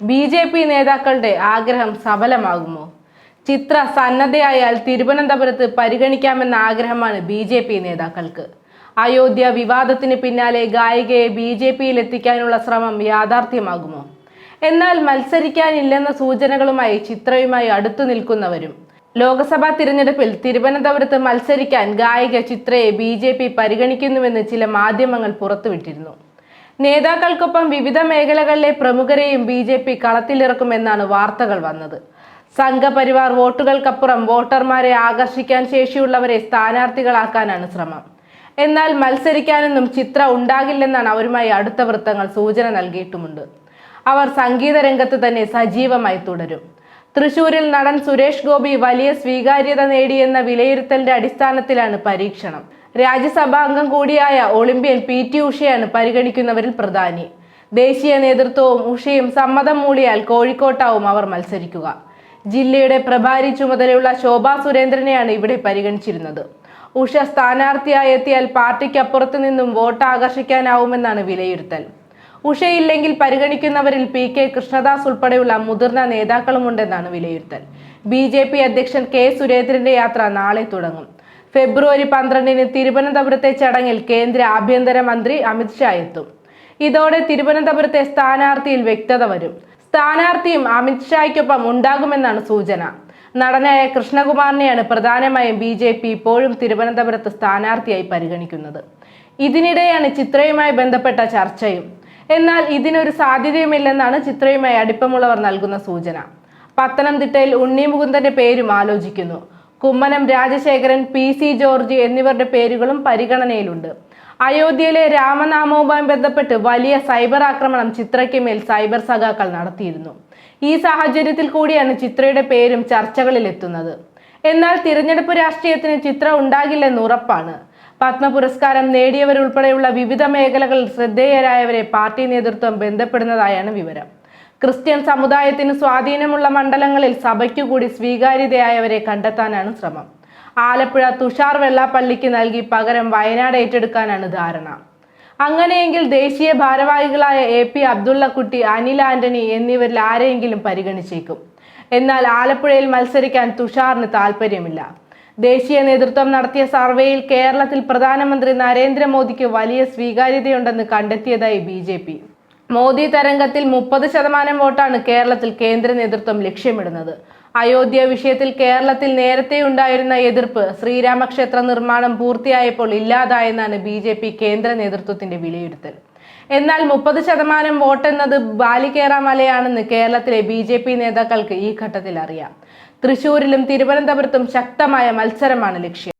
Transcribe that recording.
B J P നേതാക്കളുടെ ആഗ്രഹം സഫലമാകുമോ? ചിത്ര സന്നദ്ധയായാൽ തിരുവനന്തപുരത്ത് പരിഗണിക്കാമെന്ന ആഗ്രഹമാണ് ബി ജെ പി നേതാക്കൾക്ക്. അയോധ്യ വിവാദത്തിന് പിന്നാലെ ഗായികയെ ബി ജെ പിയിൽ എത്തിക്കാനുള്ള ശ്രമം യാഥാർത്ഥ്യമാകുമോ? എന്നാൽ മത്സരിക്കാനില്ലെന്ന സൂചനകളുമായി ചിത്രയുമായി അടുത്തു നിൽക്കുന്നവരും. ലോക്സഭാ തിരഞ്ഞെടുപ്പിൽ തിരുവനന്തപുരത്ത് മത്സരിക്കാൻ ഗായിക ചിത്രയെ ബി ജെ പി പരിഗണിക്കുന്നുവെന്ന് ചില മാധ്യമങ്ങൾ പുറത്തുവിട്ടിരുന്നു. നേതാക്കൾക്കൊപ്പം വിവിധ മേഖലകളിലെ പ്രമുഖരെയും ബി ജെ പി കളത്തിലിറക്കുമെന്നാണ് വാർത്തകൾ വന്നത്. സംഘപരിവാർ വോട്ടുകൾക്കപ്പുറം വോട്ടർമാരെ ആകർഷിക്കാൻ ശേഷിയുള്ളവരെ സ്ഥാനാർത്ഥികളാക്കാനാണ് ശ്രമം. എന്നാൽ മത്സരിക്കാനൊന്നും ചിത്ര ഉണ്ടാകില്ലെന്നാണ് അവരുമായി അടുത്ത വൃത്തങ്ങൾ സൂചന നൽകിയിട്ടുമുണ്ട്. അവർ സംഗീത രംഗത്ത് തന്നെ സജീവമായി തുടരും. തൃശൂരിൽ നടൻ സുരേഷ് ഗോപി വലിയ സ്വീകാര്യത നേടിയെന്ന വിലയിരുത്തലിന്റെ അടിസ്ഥാനത്തിലാണ് പരീക്ഷണം. രാജ്യസഭാ അംഗം കൂടിയായ ഒളിമ്പ്യൻ പി ടി ഉഷയാണ് പരിഗണിക്കുന്നവരിൽ പ്രധാനി. ദേശീയ നേതൃത്വവും ഉഷയും സമ്മതം മൂളിയാൽ കോഴിക്കോട്ടാവും അവർ മത്സരിക്കുക. ജില്ലയുടെ പ്രഭാരി ചുമതലയുള്ള ശോഭാ സുരേന്ദ്രനെയാണ് ഇവിടെ പരിഗണിച്ചിരുന്നത്. ഉഷ സ്ഥാനാർത്ഥിയായി എത്തിയാൽ പാർട്ടിക്ക് അപ്പുറത്തു നിന്നും വോട്ട് ആകർഷിക്കാനാവുമെന്നാണ് വിലയിരുത്തൽ. ഉഷയില്ലെങ്കിൽ പരിഗണിക്കുന്നവരിൽ പി കെ കൃഷ്ണദാസ് ഉൾപ്പെടെയുള്ള മുതിർന്ന നേതാക്കളുമുണ്ടെന്നാണ് വിലയിരുത്തൽ. ബി ജെ പി അധ്യക്ഷൻ കെ സുരേന്ദ്രന്റെ യാത്ര നാളെ തുടങ്ങും. ഫെബ്രുവരി പന്ത്രണ്ടിന് തിരുവനന്തപുരത്തെ ചടങ്ങിൽ കേന്ദ്ര ആഭ്യന്തരമന്ത്രി അമിത്ഷാ എത്തും. ഇതോടെ തിരുവനന്തപുരത്തെ സ്ഥാനാർത്ഥിയിൽ വ്യക്തത വരും. സ്ഥാനാർത്ഥിയും അമിത്ഷായ്ക്കൊപ്പം ഉണ്ടാകുമെന്നാണ് സൂചന. നടനായ കൃഷ്ണകുമാറിനെയാണ് പ്രധാനമായും ബി ജെ പി ഇപ്പോഴും തിരുവനന്തപുരത്ത് സ്ഥാനാർത്ഥിയായി പരിഗണിക്കുന്നത്. ഇതിനിടെയാണ് ചിത്രയുമായി ബന്ധപ്പെട്ട ചർച്ചയും. എന്നാൽ ഇതിനൊരു സാധ്യതയുമില്ലെന്നാണ് ചിത്രയുമായി അടുപ്പമുള്ളവർ നൽകുന്ന സൂചന. പത്തനംതിട്ടയിൽ ഉണ്ണി മുകുന്ദന്റെ പേരും ആലോചിക്കുന്നു. Kummanam Rajasekharan P C George എന്നിവരുടെ പേരുകളും പരിഗണനയിലുണ്ട്. അയോധ്യയിലെ രാമനാമവുമായി ബന്ധപ്പെട്ട് വലിയ സൈബർ ആക്രമണം ചിത്രയ്ക്ക് മേൽ സൈബർ സഖാക്കൾ നടത്തിയിരുന്നു. ഈ സാഹചര്യത്തിൽ കൂടിയാണ് ചിത്രയുടെ പേരും ചർച്ചകളിൽ എത്തുന്നത് എന്നാൽ തിരഞ്ഞെടുപ്പ് രാഷ്ട്രീയത്തിന് ചിത്ര ഉണ്ടാകില്ലെന്ന് ഉറപ്പാണ്. പത്മ പുരസ്കാരം നേടിയവരുൾപ്പെടെയുള്ള വിവിധ മേഖലകളിൽ ശ്രദ്ധേയരായവരെ പാർട്ടി നേതൃത്വം ബന്ധപ്പെടുന്നതായാണ് വിവരം. ക്രിസ്ത്യൻ സമുദായത്തിന് സ്വാധീനമുള്ള മണ്ഡലങ്ങളിൽ സഭയ്ക്കു കൂടി സ്വീകാര്യതയായവരെ കണ്ടെത്താനാണ് ശ്രമം. ആലപ്പുഴ തുഷാർ വെള്ളാപ്പള്ളിക്ക് നൽകി പകരം വയനാട് ഏറ്റെടുക്കാനാണ് ധാരണ. അങ്ങനെയെങ്കിൽ ദേശീയ ഭാരവാഹികളായ എ പി അബ്ദുള്ളക്കുട്ടി അനിൽ ആന്റണി എന്നിവരിൽ ആരെയെങ്കിലും പരിഗണിച്ചേക്കും. എന്നാൽ ആലപ്പുഴയിൽ മത്സരിക്കാൻ തുഷാറിന് താല്പര്യമില്ല ദേശീയ നേതൃത്വം നടത്തിയ സർവേയിൽ കേരളത്തിൽ പ്രധാനമന്ത്രി നരേന്ദ്രമോദിക്ക് വലിയ സ്വീകാര്യതയുണ്ടെന്ന് കണ്ടെത്തിയതായി ബി മോദി തരംഗത്തിൽ മുപ്പത് ശതമാനം വോട്ടാണ് കേരളത്തിൽ കേന്ദ്ര നേതൃത്വം ലക്ഷ്യമിടുന്നത്. അയോധ്യ വിഷയത്തിൽ കേരളത്തിൽ നേരത്തെ ഉണ്ടായിരുന്ന എതിർപ്പ് ശ്രീരാമക്ഷേത്ര നിർമ്മാണം പൂർത്തിയായപ്പോൾ ഇല്ലാതായെന്നാണ് ബി ജെ പി കേന്ദ്ര നേതൃത്വത്തിന്റെ വിലയിരുത്തൽ. എന്നാൽ മുപ്പത് ശതമാനം വോട്ടെന്നത് ബാലികേറാമലയാണെന്ന് കേരളത്തിലെ ബി ജെ പി നേതാക്കൾക്ക് ഈ ഘട്ടത്തിൽ അറിയാം. തൃശൂരിലും തിരുവനന്തപുരത്തും ശക്തമായ മത്സരമാണ് ലക്ഷ്യം.